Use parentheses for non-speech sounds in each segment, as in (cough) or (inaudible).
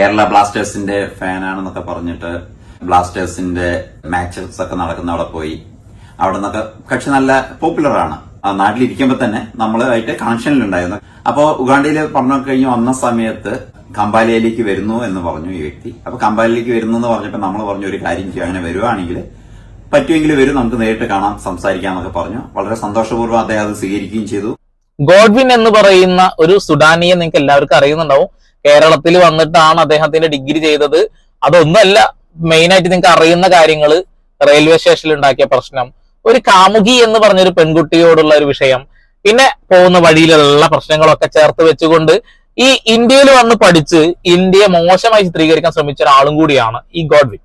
കേരള ബ്ലാസ്റ്റേഴ്സിന്റെ ഫാനാണെന്നൊക്കെ പറഞ്ഞിട്ട് ബ്ലാസ്റ്റേഴ്സിന്റെ മാച്ചസ് ഒക്കെ നടക്കുന്ന അവിടെ പോയി. അവിടെ നിന്നൊക്കെ കക്ഷി നല്ല പോപ്പുലർ ആണ്. ആ നാട്ടിലിരിക്കുമ്പോ തന്നെ നമ്മളായിട്ട് കണക്ഷനിലുണ്ടായിരുന്നു. അപ്പോ ഉഗാണ്ടയിൽ പറഞ്ഞു കഴിഞ്ഞ് വന്ന സമയത്ത് കമ്പാലയിലേക്ക് വരുന്നു എന്ന് പറഞ്ഞു ഈ വ്യക്തി. അപ്പൊ കമ്പാലയിലേക്ക് വരുന്നു എന്ന് പറഞ്ഞപ്പോ നമ്മൾ പറഞ്ഞു ഒരു കാര്യം ചെയ്യും. അങ്ങനെ വരുവാണെങ്കിൽ പറ്റുമെങ്കിൽ വരും നമുക്ക് നേരിട്ട് കാണാം സംസാരിക്കാം എന്നൊക്കെ പറഞ്ഞു. വളരെ സന്തോഷപൂർവം അദ്ദേഹം അത് സ്വീകരിക്കുകയും ചെയ്തു. ഗോഡ്വിൻ എന്ന് പറയുന്ന ഒരു സുഡാനിയെ നിങ്ങൾക്ക് എല്ലാവർക്കും അറിയുന്നുണ്ടാവും. കേരളത്തിൽ വന്നിട്ടാണ് അദ്ദേഹത്തിന്റെ ഡിഗ്രി ചെയ്തത്. അതൊന്നല്ല മെയിൻ ആയിട്ട് നിങ്ങൾക്ക് അറിയുന്ന കാര്യങ്ങൾ റെയിൽവേ സ്റ്റേഷനിൽ ഉണ്ടാക്കിയ പ്രശ്നം. ഒരു കാമുകി എന്ന് പറഞ്ഞൊരു പെൺകുട്ടിയോടുള്ള ഒരു വിഷയം. പിന്നെ പോകുന്ന വഴിയിലുള്ള പ്രശ്നങ്ങളൊക്കെ ചേർത്ത് വെച്ചുകൊണ്ട് ഈ ഇന്ത്യയിൽ വന്ന് പഠിച്ച് ഇന്ത്യയെ മോശമായി ചിത്രീകരിക്കാൻ ശ്രമിച്ച ഒരാളും കൂടിയാണ് ഈ ഗോഡ്വിൻ.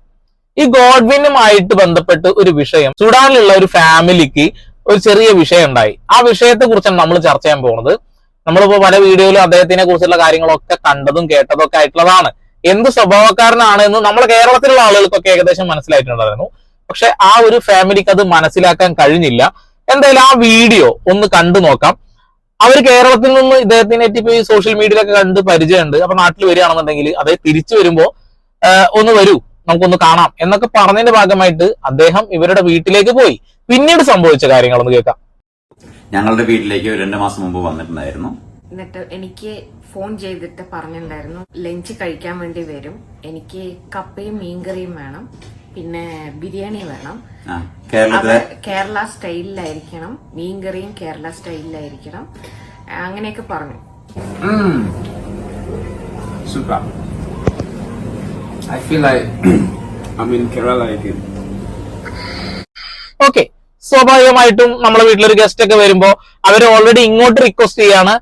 ഈ ഗോഡ്വിനുമായിട്ട് ബന്ധപ്പെട്ട് ഒരു വിഷയം സുഡാനിലുള്ള ഒരു ഫാമിലിക്ക് ഒരു ചെറിയ വിഷയം ഉണ്ടായി ആ വിഷയത്തെ കുറിച്ചാണ് നമ്മൾ ചർച്ച ചെയ്യാൻ പോകുന്നത്. നമ്മളിപ്പോ പല വീഡിയോയിലും അദ്ദേഹത്തിനെ കുറിച്ചുള്ള കാര്യങ്ങളൊക്കെ കണ്ടതും കേട്ടതും ഒക്കെ ആയിട്ടുള്ളതാണ്. എന്ത് സ്വഭാവക്കാരനാണ് എന്ന് നമ്മുടെ കേരളത്തിലുള്ള ആളുകൾക്കൊക്കെ ഏകദേശം മനസ്സിലായിട്ടുണ്ടായിരുന്നു. പക്ഷെ ആ ഒരു ഫാമിലിക്ക് അത് മനസ്സിലാക്കാൻ കഴിഞ്ഞില്ല. എന്തായാലും ആ വീഡിയോ ഒന്ന് കണ്ടു നോക്കാം. അവർ കേരളത്തിൽ നിന്ന് ഇദ്ദേഹത്തിനെ ഇപ്പൊ ഈ സോഷ്യൽ മീഡിയയിലൊക്കെ കണ്ട് പരിചയമുണ്ട്. അപ്പൊ നാട്ടിൽ വരികയാണെന്നുണ്ടെങ്കിൽ അതേ തിരിച്ചു വരുമ്പോ ഒന്ന് വരൂ നമുക്കൊന്ന് കാണാം എന്നൊക്കെ പറഞ്ഞതിന്റെ ഭാഗമായിട്ട് അദ്ദേഹം ഇവരുടെ വീട്ടിലേക്ക് പോയി. പിന്നീട് സംഭവിച്ച കാര്യങ്ങളൊന്ന് കേൾക്കാം. ഞങ്ങളുടെ വീട്ടിലേക്ക് ഒരു രണ്ട് മാസം മുമ്പ് വന്നിട്ടുണ്ടായിരുന്നു. എന്നിട്ട് എനിക്ക് ഫോൺ ചെയ്തിട്ട് പറഞ്ഞിട്ടുണ്ടായിരുന്നു ലഞ്ച് കഴിക്കാൻ വേണ്ടി വരും. എനിക്ക് കപ്പയും മീൻകറിയും വേണം. പിന്നെ ബിരിയാണി വേണം. കേരള സ്റ്റൈലിലായിരിക്കണം. മീൻകറിയും കേരള സ്റ്റൈലിലായിരിക്കണം. അങ്ങനെയൊക്കെ പറഞ്ഞു. Super. I feel like (clears throat) I'm Kerala Kerala again. Okay സ്വാഭാവികമായിട്ടും നമ്മളെ വീട്ടിലൊരു ഗസ്റ്റ് ഒക്കെ വരുമ്പോ അവർ ഓൾറെഡി ഇങ്ങോട്ട് റിക്വസ്റ്റ് ചെയ്യാണ്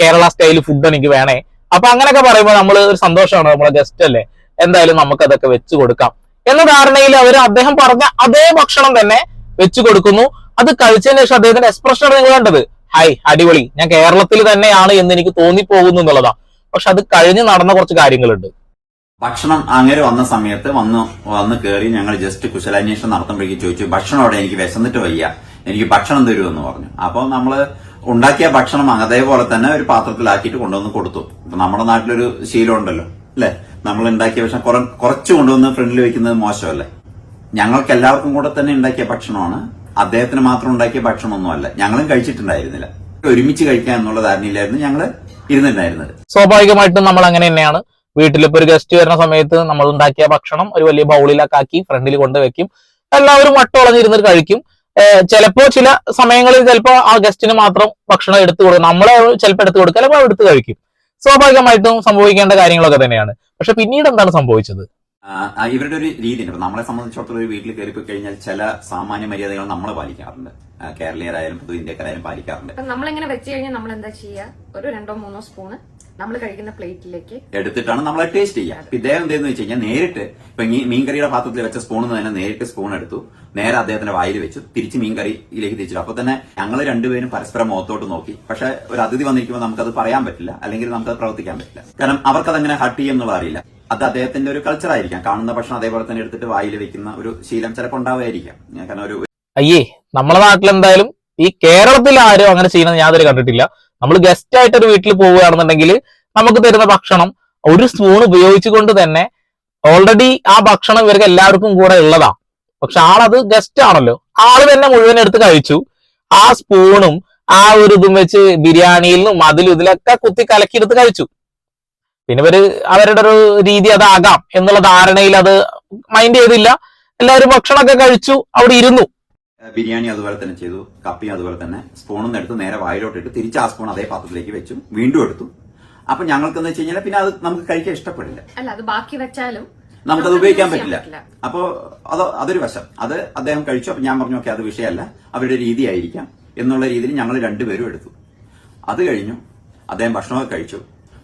കേരള സ്റ്റൈൽ ഫുഡ് എനിക്ക് വേണേ. അപ്പൊ അങ്ങനെയൊക്കെ പറയുമ്പോൾ നമ്മൾ ഒരു സന്തോഷമാണ് നമ്മളെ ഗസ്റ്റ് അല്ലേ? എന്തായാലും നമുക്ക് അതൊക്കെ വെച്ചു കൊടുക്കാം. എന്ന ധാരണയിൽ അവർ അദ്ദേഹം പറഞ്ഞ അതേ ഭക്ഷണം തന്നെ വെച്ചു കൊടുക്കുന്നു. അത് കഴിച്ചതിന് ശേഷം അദ്ദേഹത്തിന്റെ എക്സ്പ്രഷൻ നിങ്ങൾ കണ്ടത്. ഹൈ അടിപൊളി. ഞാൻ കേരളത്തിൽ തന്നെയാണ് എന്ന് എനിക്ക് തോന്നിപ്പോകുന്നു എന്നുള്ളതാണ് പക്ഷെ അത് കഴിഞ്ഞ് നടന്ന കുറച്ച് കാര്യങ്ങളുണ്ട്. ഭക്ഷണം അങ്ങനെ വന്ന സമയത്ത് വന്ന് വന്ന് കയറി ഞങ്ങൾ ജസ്റ്റ് കുശലാന്വേഷണം നടത്തുമ്പോഴേക്കും ചോദിച്ചു ഭക്ഷണം അവിടെ എനിക്ക് വിശന്നിട്ട് വയ്യ. എനിക്ക് ഭക്ഷണം തരുമെന്ന് പറഞ്ഞു. അപ്പോൾ നമ്മൾ ഉണ്ടാക്കിയ ഭക്ഷണം അതേപോലെ തന്നെ ഒരു പാത്രത്തിലാക്കിയിട്ട് കൊണ്ടുവന്ന് കൊടുത്തു. ഇപ്പൊ നമ്മുടെ നാട്ടിലൊരു ശീലം ഉണ്ടല്ലോ അല്ലെ? നമ്മൾ ഉണ്ടാക്കിയ ഭക്ഷണം കുറെ കുറച്ച് കൊണ്ടുവന്ന് ഫ്രണ്ടിൽ വെക്കുന്നത് മോശമല്ലേ? ഞങ്ങൾക്ക് എല്ലാവർക്കും കൂടെ തന്നെ ഉണ്ടാക്കിയ ഭക്ഷണമാണ്. അദ്ദേഹത്തിന് മാത്രം ഉണ്ടാക്കിയ ഭക്ഷണമൊന്നുമല്ല. ഞങ്ങളും കഴിച്ചിട്ടുണ്ടായിരുന്നില്ല. ഒരുമിച്ച് കഴിക്കാൻ എന്നുള്ള ധാരണയിലായിരുന്നു ഞങ്ങൾ ഇരുന്നിട്ടുണ്ടായിരുന്നത്. സ്വാഭാവികമായിട്ടും നമ്മൾ അങ്ങനെ തന്നെയാണ്. വീട്ടിലിപ്പോ ഒരു ഗസ്റ്റ് വരുന്ന സമയത്ത് നമ്മൾ ഉണ്ടാക്കിയ ഭക്ഷണം ഒരു വലിയ ബൗളിലൊക്കെ ആക്കി ഫ്രണ്ടിൽ കൊണ്ടുവെക്കും എല്ലാവരും വട്ടോളഞ്ഞിരുന്ന് കഴിക്കും. ചിലപ്പോ ചില സമയങ്ങളിൽ ചിലപ്പോ ആ ഗസ്റ്റിന് മാത്രം ഭക്ഷണം എടുത്തു കൊടുക്കും. നമ്മളെ ചിലപ്പോൾ എടുത്തു കൊടുക്കുക ചിലപ്പോൾ എടുത്ത് കഴിക്കും. സ്വാഭാവികമായിട്ടും സംഭവിക്കേണ്ട കാര്യങ്ങളൊക്കെ തന്നെയാണ്. പക്ഷെ പിന്നീട് എന്താണ് സംഭവിച്ചത്? ഇവരുടെ ഒരു രീതിയുണ്ട്. ഇപ്പൊ നമ്മളെ സംബന്ധിച്ചിടത്തോളം ഒരു വീട്ടിൽ കയറിപ്പോയി കഴിഞ്ഞാൽ ചില സാമാന്യ മര്യാദകൾ നമ്മൾ പാലിക്കാറുണ്ട്. കേരളീയരായാലും പൊതു ഇന്ത്യക്കാരായാലും പാലിക്കാറുണ്ട്. നമ്മളിങ്ങനെ വെച്ച് കഴിഞ്ഞാൽ നമ്മൾ എന്താ ചെയ്യുക? ഒരു രണ്ടോ മൂന്നോ സ്പൂണ് നമ്മൾ കഴിക്കുന്ന പ്ലേറ്റിലേക്ക് എടുത്തിട്ടാണ് നമ്മൾ ടേസ്റ്റ് ചെയ്യുക. അപ്പൊ ഇദ്ദേഹം എന്തെന്ന് വെച്ച് കഴിഞ്ഞാൽ നേരിട്ട് ഇപ്പൊ മീൻകറിയുടെ പാത്രത്തിൽ വെച്ച സ്പൂണിൽ തന്നെ നേരിട്ട് സ്പൂൺ എടുത്തു. നേരെ അദ്ദേഹത്തിന്റെ വായിൽ വെച്ചു. തിരിച്ച് മീൻകറിയിലേക്ക് തിരിച്ചു അപ്പൊ തന്നെ ഞങ്ങൾ രണ്ടുപേരും പരസ്പരം മുഖത്തോട്ട് നോക്കി. പക്ഷെ ഒരു അതിഥി വന്നിരിക്കുമ്പോൾ നമുക്കത് പറയാൻ പറ്റില്ല. അല്ലെങ്കിൽ നമുക്കത് പ്രവർത്തിക്കാൻ പറ്റില്ല. കാരണം അവർക്കത് അങ്ങനെ ഹട്ട് ചെയ്യും എന്നുള്ളത് അറിയില്ല. അത് അദ്ദേഹത്തിന്റെ ഒരു കൾച്ചർ ആയിരിക്കാം. കാണുന്ന ഭക്ഷണം അതേപോലെ തന്നെ എടുത്തിട്ട് വായിൽ വെക്കുന്ന ഒരു ശീലം ചിലപ്പോൾ ഉണ്ടാവുമായിരിക്കാം. കാരണം ഒരു അയ്യേ നമ്മളെ നാട്ടിൽ എന്തായാലും ഈ കേരളത്തിൽ ആരും അങ്ങനെ ചെയ്യുന്നത് ഞാൻ ഇതുവരെ കണ്ടിട്ടില്ല. നമ്മൾ ഗസ്റ്റ് ആയിട്ട് ഒരു വീട്ടിൽ പോവുകയാണെന്നുണ്ടെങ്കിൽ നമുക്ക് തരുന്ന ഭക്ഷണം ഒരു സ്പൂൺ ഉപയോഗിച്ചുകൊണ്ട് തന്നെ ഓൾറെഡി ആ ഭക്ഷണം ഇവർക്ക് എല്ലാവർക്കും കൂടെ ഉള്ളതാ. പക്ഷെ ആളത് ഗസ്റ്റ് ആണല്ലോ. ആൾ തന്നെ മുഴുവൻ എടുത്ത് കഴിച്ചു. ആ സ്പൂണും ആ ഒരു ഇതും വെച്ച് ബിരിയാണിയിലും അതിലും ഇതിലൊക്കെ കുത്തി കലക്കിയെടുത്ത് കഴിച്ചു. പിന്നെ ഇവർ അവരുടെ ഒരു രീതി അതാകാം എന്നുള്ള ധാരണയിൽ അത് മൈൻഡ് ചെയ്തില്ല. എല്ലാവരും ഭക്ഷണമൊക്കെ കഴിച്ചു അവിടെ ഇരുന്നു. ബിരിയാണി അതുപോലെ തന്നെ ചെയ്തു കപ്പിയും അതുപോലെ തന്നെ സ്പൂണൊന്നും എടുത്ത് നേരെ വായിലോട്ടിട്ട് തിരിച്ച് ആ സ്പൂൺ അതേ പാത്രത്തിലേക്ക് വെച്ചു വീണ്ടും എടുത്തു. അപ്പൊ ഞങ്ങൾക്ക് എന്ന് വെച്ച് കഴിഞ്ഞാൽ പിന്നെ അത് നമുക്ക് കഴിക്കാൻ ഇഷ്ടപ്പെടില്ല. അല്ല അത് ബാക്കി വെച്ചാലും നമുക്കത് ഉപയോഗിക്കാൻ പറ്റില്ല. അപ്പോ അത് അതൊരു വശം. അത് അദ്ദേഹം കഴിച്ചു അപ്പൊ ഞാൻ പറഞ്ഞു ഓക്കെ അത് വിഷയമല്ല. അവരുടെ രീതിയായിരിക്കാം എന്നുള്ള രീതിയിൽ ഞങ്ങൾ രണ്ടുപേരും എടുത്തു. അത് കഴിഞ്ഞു. അദ്ദേഹം ഭക്ഷണമൊക്കെ കഴിച്ചു.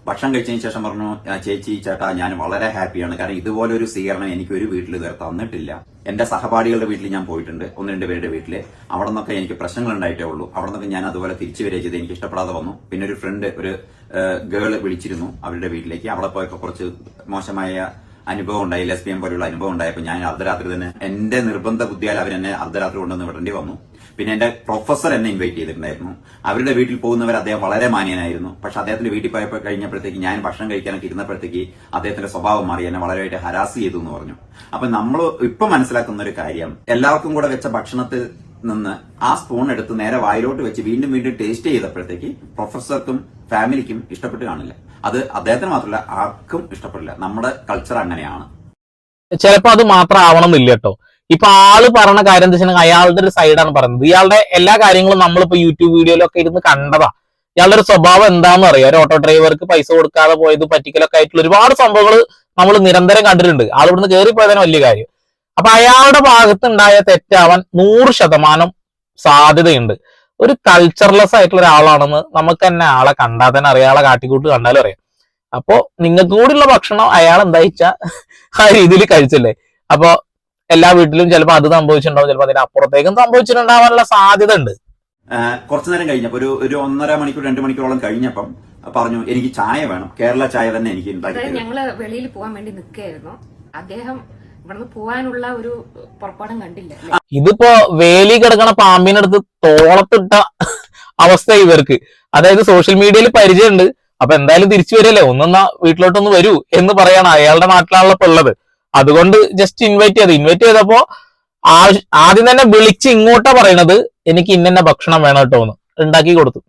ഭക്ഷണം കഴിച്ചതിന് ശേഷം പറഞ്ഞു ചേച്ചി ചേട്ടാ ഞാൻ വളരെ ഹാപ്പിയാണ് കാരണം ഇതുപോലെ ഒരു സ്വീകരണം എനിക്ക് ഒരു വീട്ടിൽ ഇതുവരെ തന്നിട്ടില്ല. എന്റെ സഹപാഠികളുടെ വീട്ടിൽ ഞാൻ പോയിട്ടുണ്ട് ഒന്ന് രണ്ട് പേരുടെ വീട്ടിൽ. അവിടെ നിന്നൊക്കെ എനിക്ക് പ്രശ്നങ്ങൾ ഉണ്ടായിട്ടേ ഉള്ളൂ. അവിടെ നിന്നൊക്കെ ഞാൻ അതുപോലെ തിരിച്ചു വരിക ചെയ്ത്. എനിക്ക് ഇഷ്ടപ്പെടാതെ വന്നു. പിന്നെ ഒരു ഫ്രണ്ട് ഒരു ഗേൾ വിളിച്ചിരുന്നു അവരുടെ വീട്ടിലേക്ക്. അവിടെ പോയപ്പോൾ കുറച്ച് മോശമായ അനുഭവം ഉണ്ടായി ലെസ്ബിയൻ പോലുള്ള അനുഭവം ഉണ്ടായപ്പോൾ ഞാൻ അർദ്ധരാത്രി തന്നെ എന്റെ നിർബന്ധ ബുദ്ധിയാൽ അവരെന്നെ അർദ്ധരാത്രി കൊണ്ടുവന്ന് വിടേണ്ടി വന്നു. പിന്നെ എന്റെ പ്രൊഫസർ എന്നെ ഇൻവൈറ്റ് ചെയ്തിട്ടുണ്ടായിരുന്നു. അവരുടെ വീട്ടിൽ പോകുന്നവർ അദ്ദേഹം വളരെ മാന്യനായിരുന്നു. പക്ഷെ അദ്ദേഹത്തിന്റെ വീട്ടിൽ പോയപ്പോൾ കഴിഞ്ഞപ്പോഴത്തേക്ക് ഞാൻ ഭക്ഷണം കഴിക്കാനൊക്കെ ഇരുന്നപ്പോഴത്തേക്ക് അദ്ദേഹത്തിന്റെ സ്വഭാവം മാറി. എന്നെ വളരെയായിട്ട് ഹരാസ് ചെയ്തു എന്ന് പറഞ്ഞു. അപ്പൊ നമ്മൾ ഇപ്പൊ മനസ്സിലാക്കുന്ന ഒരു കാര്യം എല്ലാവർക്കും കൂടെ വെച്ച ഭക്ഷണത്തിൽ നിന്ന് ആ സ്പൂൺ എടുത്ത് നേരെ വായിലോട്ട് വെച്ച് വീണ്ടും വീണ്ടും ടേസ്റ്റ് ചെയ്തപ്പോഴത്തേക്ക് പ്രൊഫസർക്കും ഫാമിലിക്കും ഇഷ്ടപ്പെട്ട് കാണില്ല. അത് അദ്ദേഹത്തിന് മാത്രമല്ല ആർക്കും ഇഷ്ടപ്പെടില്ല. നമ്മുടെ കൾച്ചർ അങ്ങനെയാണ്. ചിലപ്പോ അത് മാത്രം ആവണം എന്നില്ല കേട്ടോ. ഇപ്പൊ ആൾ പറഞ്ഞ കാര്യം എന്താ വെച്ചാൽ അയാളുടെ ഒരു സൈഡാണ് പറയുന്നത്. ഇയാളുടെ എല്ലാ കാര്യങ്ങളും നമ്മളിപ്പോ യൂട്യൂബ് വീഡിയോയിലൊക്കെ ഇരുന്ന് കണ്ടതാ. ഇയാളുടെ ഒരു സ്വഭാവം എന്താണെന്ന് അറിയാം? ഒരു ഓട്ടോ ഡ്രൈവർക്ക് പൈസ കൊടുക്കാതെ പോയത് പറ്റിക്കലൊക്കെ ആയിട്ടുള്ള ഒരുപാട് സംഭവങ്ങൾ നമ്മൾ നിരന്തരം കണ്ടിട്ടുണ്ട്. ആൾ ഇവിടുന്ന് കയറി പോയതാണ് വലിയ കാര്യം. അപ്പൊ അയാളുടെ ഭാഗത്തുണ്ടായ തെറ്റാവാൻ നൂറ് ശതമാനം സാധ്യതയുണ്ട്. ഒരു കൾച്ചർലെസ് ആയിട്ടുള്ള ഒരാളാണെന്ന് നമുക്ക് തന്നെ ആളെ കണ്ടാൽ തന്നെ അറിയാം. ആളെ കാട്ടിക്കൂട്ട് കണ്ടാലും അറിയാം. അപ്പോ നിങ്ങൾക്ക് കൂടിയുള്ള ഭക്ഷണം അയാൾ എന്താ വെച്ചാ ആ രീതിയിൽ കഴിച്ചല്ലേ? അപ്പൊ എല്ലാ വീട്ടിലും ചിലപ്പോൾ അത് സംഭവിച്ചിട്ടുണ്ടാവും ചിലപ്പോൾ അതിന് അപ്പുറത്തേക്കും സംഭവിച്ചിട്ടുണ്ടാവാനുള്ള സാധ്യത ഉണ്ട് കുറച്ചു നേരം കഴിഞ്ഞപ്പോൾ ഒരു ഒരു ഒന്നര മണിക്കൂർ രണ്ട് മണിക്കൂറോളം കഴിഞ്ഞപ്പം പറഞ്ഞു എനിക്ക് ചായ വേണം. കേരള ചായ തന്നെ എനിക്ക് ഞങ്ങൾ വെളിയിൽ പോകാൻ വേണ്ടി നിൽക്കുകയായിരുന്നു. അദ്ദേഹം ഇവിടുന്ന് പോകാനുള്ള ഒരു പുറപ്പാടും കണ്ടില്ല ഇതിപ്പോ വേലി കിടക്കണ പാമ്പിനടുത്ത് തോളത്തിട്ട അവസ്ഥ ഇവർക്ക്. അതായത് സോഷ്യൽ മീഡിയയിൽ പരിചയമുണ്ട്. അപ്പൊ എന്തായാലും തിരിച്ചു വരല്ലേ? ഒന്നൊന്നാ വീട്ടിലോട്ടൊന്ന് വരൂ എന്ന് പറയാണ് അയാളുടെ നാട്ടിലാണല്ലോ ഇപ്പൊ ഉള്ളത്. അതുകൊണ്ട് ജസ്റ്റ് ഇൻവൈറ്റ് ചെയ്ത്. ഇൻവൈറ്റ് ചെയ്തപ്പോ ആദ്യം തന്നെ വിളിച്ച് ഇങ്ങോട്ടാ പറയണത് എനിക്ക് ഇന്ന ഭക്ഷണം വേണം കേട്ടോ എന്ന് ഉണ്ടാക്കി കൊടുത്തു.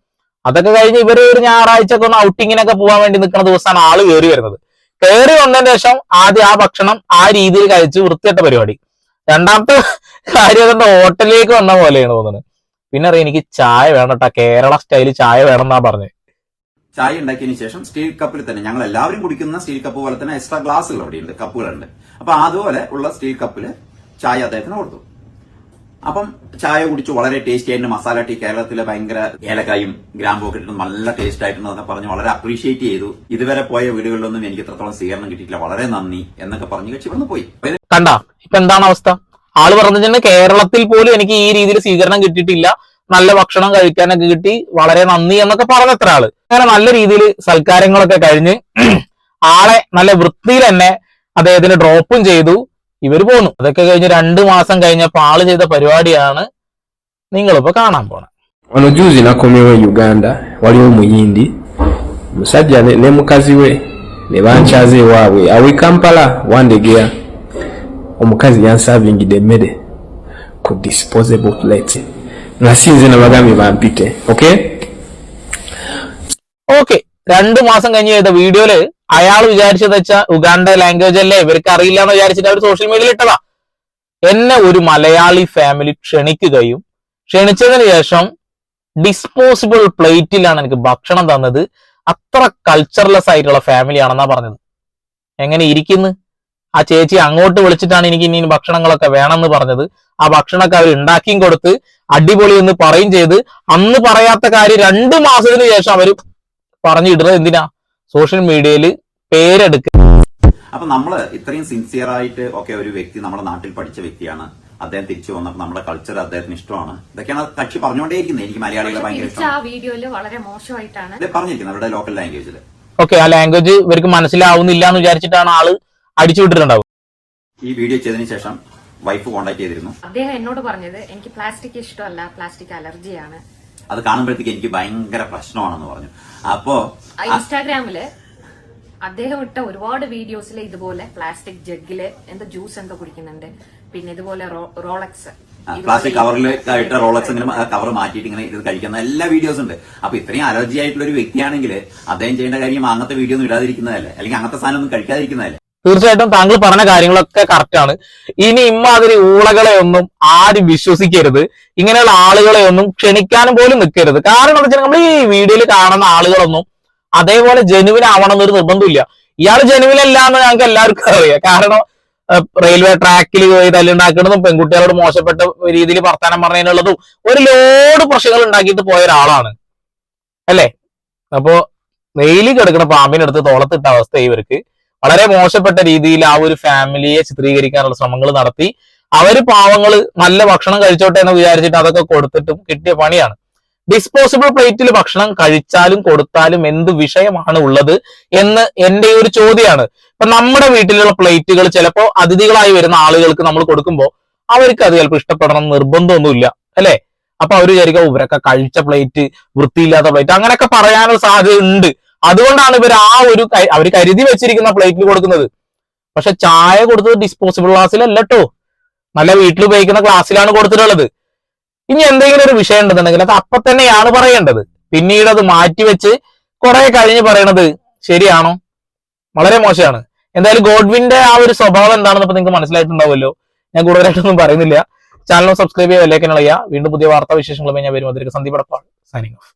അതൊക്കെ കഴിഞ്ഞ് ഇവർ ഒരു ഞായറാഴ്ച ഒക്കെ ഒന്ന് ഔട്ടിങ്ങിനൊക്കെ പോകാൻ വേണ്ടി നിൽക്കുന്ന ദിവസമാണ് ആൾ കയറി വരുന്നത്. കയറി വന്നതിന് ശേഷം ആദ്യം ആ ഭക്ഷണം ആ രീതിയിൽ കഴിച്ച് വൃത്തിയിട്ട പരിപാടി. രണ്ടാമത്തെ കാര്യം അതിന്റെ ഹോട്ടലിലേക്ക് വന്ന പോലെയാണ് തോന്നുന്നത്. പിന്നെ അറിയാം എനിക്ക് ചായ വേണം കേട്ടോ കേരള സ്റ്റൈൽ ചായ വേണം എന്നാ പറഞ്ഞത്. ചായ ഉണ്ടാക്കിയതിന് ശേഷം സ്റ്റീൽ കപ്പിൽ തന്നെ ഞങ്ങൾ എല്ലാവരും കുടിക്കുന്ന സ്റ്റീൽ കപ്പ് പോലെ തന്നെ എക്സ്ട്രാ ഗ്ലാസ്സുകൾ അവിടെയുണ്ട് കപ്പുകളുണ്ട്. അപ്പൊ അതുപോലെ ഉള്ള സ്റ്റീൽ കപ്പിൽ ചായ അദ്ദേഹത്തിന് കൊടുത്തു. അപ്പം ചായ കുടിച്ച് വളരെ ടേസ്റ്റി ആയിട്ട് മസാല ടീ കേരളത്തിലെ ഭയങ്കര ഏലക്കായും ഗ്രാമ്പും ഒക്കെ ഇട്ടിട്ട് നല്ല ടേസ്റ്റ് ആയിട്ടുണ്ടെന്ന് പറഞ്ഞ് വളരെ അപ്രീഷിയേറ്റ് ചെയ്തു. ഇതുവരെ പോയ വീടുകളിലൊന്നും എനിക്ക് ഇത്രത്തോളം സ്വീകരണം കിട്ടിയിട്ടില്ല. വളരെ നന്ദി എന്നൊക്കെ പറഞ്ഞ് കക്ഷി ഇവിടുന്ന് പോയി. കണ്ട? ഇപ്പൊ എന്താണ് അവസ്ഥ? ആൾ പറഞ്ഞിട്ടുണ്ട് കേരളത്തിൽ പോലും എനിക്ക് ഈ രീതിയിൽ സ്വീകരണം കിട്ടിയിട്ടില്ല. നല്ല ഭക്ഷണം കഴിക്കാനൊക്കെ കിട്ടി വളരെ നന്ദി എന്നൊക്കെ പറഞ്ഞത്ര ആൾ. അങ്ങനെ നല്ല രീതിയിൽ സൽക്കാരങ്ങളൊക്കെ കഴിഞ്ഞ് (clears throat) ആളെ നല്ല വൃത്തിയിൽ തന്നെ അദ്ദേഹത്തിന് ഡ്രോപ്പും ചെയ്തു ഇവർ പോന്നു. അതൊക്കെ കഴിഞ്ഞ് രണ്ടു മാസം കഴിഞ്ഞപ്പോ ആൾ ചെയ്ത പരിപാടിയാണ് നിങ്ങളിപ്പോ കാണാൻ പോണത് msajja e ne, ne mukazi we ne banchaze awe kampala wandegeya omukazi yansavingidde emmere ku disposable plate nga sinze nabagambye bampite okay? Okay രണ്ടു മാസം കഴിഞ്ഞ് ചെയ്ത വീഡിയോയിൽ അയാൾ വിചാരിച്ചത് വെച്ചാൽ ഉഗാണ്ട ലാംഗ്വേജ് അല്ലേ? ഇവർക്ക് അറിയില്ല എന്ന് വിചാരിച്ചിട്ട് അവർ സോഷ്യൽ മീഡിയയിൽ ഇട്ടതാ. എന്നെ ഒരു മലയാളി ഫാമിലി ക്ഷണിക്കുകയും ക്ഷണിച്ചതിന് ശേഷം ഡിസ്പോസിബിൾ പ്ലേറ്റിലാണ് എനിക്ക് ഭക്ഷണം തന്നത്. അത്ര കൾച്ചർലെസ് ആയിട്ടുള്ള ഫാമിലി ആണെന്നാ പറഞ്ഞത്. എങ്ങനെ ഇരിക്കുന്നു? ആ ചേച്ചി അങ്ങോട്ട് വിളിച്ചിട്ടാണ് എനിക്ക് ഇനി ഭക്ഷണങ്ങളൊക്കെ വേണമെന്ന് പറഞ്ഞത്. ആ ഭക്ഷണമൊക്കെ അവർ ഉണ്ടാക്കിയും കൊടുത്ത് അടിപൊളി എന്ന് പറയും ചെയ്ത് അന്ന് പറയാത്ത കാര്യം രണ്ടു മാസത്തിന് ശേഷം അവർ പറഞ്ഞിടുന്നത് എന്തിനാ? സോഷ്യൽ മീഡിയയിൽ പേരെടുക്കുക അപ്പൊ നമ്മൾ ഇത്രയും സിൻസിയർ ആയിട്ട് ഒക്കെ ഒരു വ്യക്തി നമ്മുടെ നാട്ടിൽ പഠിച്ച വ്യക്തിയാണ്. അദ്ദേഹം തിരിച്ചു വന്നപ്പോൾ നമ്മുടെ കൾച്ചർ അദ്ദേഹത്തിന് ഇഷ്ടമാണ്. ഇതൊക്കെയാണ് കക്ഷി പറഞ്ഞുകൊണ്ടേയിരിക്കുന്നത് എനിക്ക് മലയാളികളെ ഭയങ്കര ഇഷ്ടമാണ്. പറഞ്ഞിരിക്കുന്നത് അവരുടെ ലോക്കൽ ലാംഗ്വേജിൽ ഓക്കെ ആ ലാംഗ്വേജ് ഇവർക്ക് മനസ്സിലാവുന്നില്ല എന്ന് വിചാരിച്ചിട്ടാണ് ആൾ അടിച്ചു വിട്ടിട്ടുണ്ടാവും ഈ വീഡിയോ ചെയ്തതിനു ശേഷം വൈഫ് കോണ്ടാക്ട് ചെയ്തിരുന്നു. അദ്ദേഹം എന്നോട് പറഞ്ഞത് എനിക്ക് പ്ലാസ്റ്റിക് ഇഷ്ടമല്ല പ്ലാസ്റ്റിക് അലർജിയാണ് അത് കാണുമ്പോഴത്തേക്ക് എനിക്ക് ഭയങ്കര പ്രശ്നമാണെന്ന് പറഞ്ഞു. അപ്പോ ഇൻസ്റ്റാഗ്രാമിൽ അദ്ദേഹം ഇട്ട ഒരുപാട് വീഡിയോസിൽ ഇതുപോലെ പ്ലാസ്റ്റിക് ജഗ്ഗിൽ എന്താ ജ്യൂസ് എന്തോ കുടിക്കുന്നുണ്ട്. പിന്നെ ഇതുപോലെ റോളക്സ് പ്ലാസ്റ്റിക് കവറിൽ ഇട്ട റോളക്സ് ഇങ്ങനെ കവർ മാറ്റിയിട്ട് ഇങ്ങനെ ഇത് കഴിക്കുന്ന എല്ലാ വീഡിയോസ് ഉണ്ട്. അപ്പൊ ഇത്രയും അലർജി ആയിട്ടുള്ള ഒരു വ്യക്തിയാണെങ്കിൽ അദ്ദേഹം ചെയ്യേണ്ട കാര്യം അങ്ങനത്തെ വീഡിയോ ഒന്നും ഇടാതിരിക്കുന്നതല്ലേ? അല്ലെങ്കിൽ അങ്ങനത്തെ സാധനം ഒന്നും കഴിക്കാതിരിക്കുന്നതല്ലേ? തീർച്ചയായിട്ടും താങ്കൾ പറഞ്ഞ കാര്യങ്ങളൊക്കെ കറക്റ്റ് ആണ്. ഇനി ഇമ്മാതിരി ഊളകളെ ഒന്നും ആരും വിശ്വസിക്കരുത്. ഇങ്ങനെയുള്ള ആളുകളെ ഒന്നും ക്ഷണിക്കാനും പോലും നിൽക്കരുത് കാരണം എന്താ വെച്ചാൽ നമ്മൾ ഈ വീഡിയോയിൽ കാണുന്ന ആളുകളൊന്നും അതേപോലെ ജനുവിൻ ആവണം എന്നൊരു നിർബന്ധമില്ല. ഇയാൾ ജനുവിനല്ല എന്ന് ഞങ്ങൾക്ക് എല്ലാവർക്കും അറിയാം. കാരണം റെയിൽവേ ട്രാക്കിൽ പോയി തല്ലുണ്ടാക്കുന്നതും പെൺകുട്ടികളോട് മോശപ്പെട്ട രീതിയിൽ വർത്താനം പറഞ്ഞതിനുള്ളതും ഒരു ലോഡ് പ്രശ്നങ്ങൾ ഉണ്ടാക്കിയിട്ട് പോയ ഒരാളാണ്. അല്ലേ? അപ്പോ വെയിലിൽ കിടക്കുന്ന പാമ്പിനടുത്ത് തോളത്തിട്ട അവസ്ഥ ഇവർക്ക്. വളരെ മോശപ്പെട്ട രീതിയിൽ ആ ഒരു ഫാമിലിയെ ചിത്രീകരിക്കാനുള്ള ശ്രമങ്ങൾ നടത്തി. അവർ പാവങ്ങൾ നല്ല ഭക്ഷണം കഴിച്ചോട്ടെ എന്ന് വിചാരിച്ചിട്ട് അതൊക്കെ കൊടുത്തിട്ടും കിട്ടിയ പണിയാണ്. ഡിസ്പോസിബിൾ പ്ലേറ്റിൽ ഭക്ഷണം കഴിച്ചാലും കൊടുത്താലും എന്ത് വിഷയമാണ് ഉള്ളത് എന്ന് എന്റെ ഒരു ചോദ്യമാണ്. ഇപ്പൊ നമ്മുടെ വീട്ടിലുള്ള പ്ലേറ്റുകൾ ചിലപ്പോ അതിഥികളായി വരുന്ന ആളുകൾക്ക് നമ്മൾ കൊടുക്കുമ്പോൾ അവർക്ക് അത് ചിലപ്പോൾ ഇഷ്ടപ്പെടണം നിർബന്ധമൊന്നുമില്ല അല്ലെ? അപ്പൊ അവർ വിചാരിക്കും ഇവരൊക്കെ കഴിച്ച പ്ലേറ്റ് വൃത്തിയില്ലാത്ത പ്ലേറ്റ് അങ്ങനെയൊക്കെ പറയാനുള്ള സാധ്യത ഉണ്ട്. അതുകൊണ്ടാണ് ഇവർ ആ ഒരു അവർ കരുതി വെച്ചിരിക്കുന്ന പ്ലേറ്റിൽ കൊടുക്കുന്നത്. പക്ഷെ ചായ കൊടുത്തത് ഡിസ്പോസിബിൾ ഗ്ലാസ്സിലല്ല കേട്ടോ നല്ല വീട്ടിൽ ഉപയോഗിക്കുന്ന ഗ്ലാസ്സിലാണ് കൊടുത്തിട്ടുള്ളത്. ഇനി എന്തെങ്കിലും ഒരു വിഷയം ഉണ്ടെന്നുണ്ടെങ്കിൽ അത് അപ്പൊ തന്നെയാണ് പറയേണ്ടത്. പിന്നീട് അത് മാറ്റിവെച്ച് കുറെ കഴിഞ്ഞ് പറയണത് ശരിയാണോ? വളരെ മോശമാണ്. എന്തായാലും ഗോഡ്വിന്റെ ആ ഒരു സ്വഭാവം എന്താണെന്ന് നിങ്ങൾക്ക് മനസ്സിലായിട്ടുണ്ടാവുമല്ലോ. ഞാൻ കൂടുതലായിട്ടൊന്നും പറയുന്നില്ല. ചാനൽ സബ്സ്ക്രൈബ് ചെയ്യുക വില്ലേക്കനുള്ള വീണ്ടും പുതിയ വാർത്താ വിശേഷങ്ങളുമായി ഞാൻ വരും അതിലേക്ക് സന്ദീപ് സൈനിങ് ഓഫ്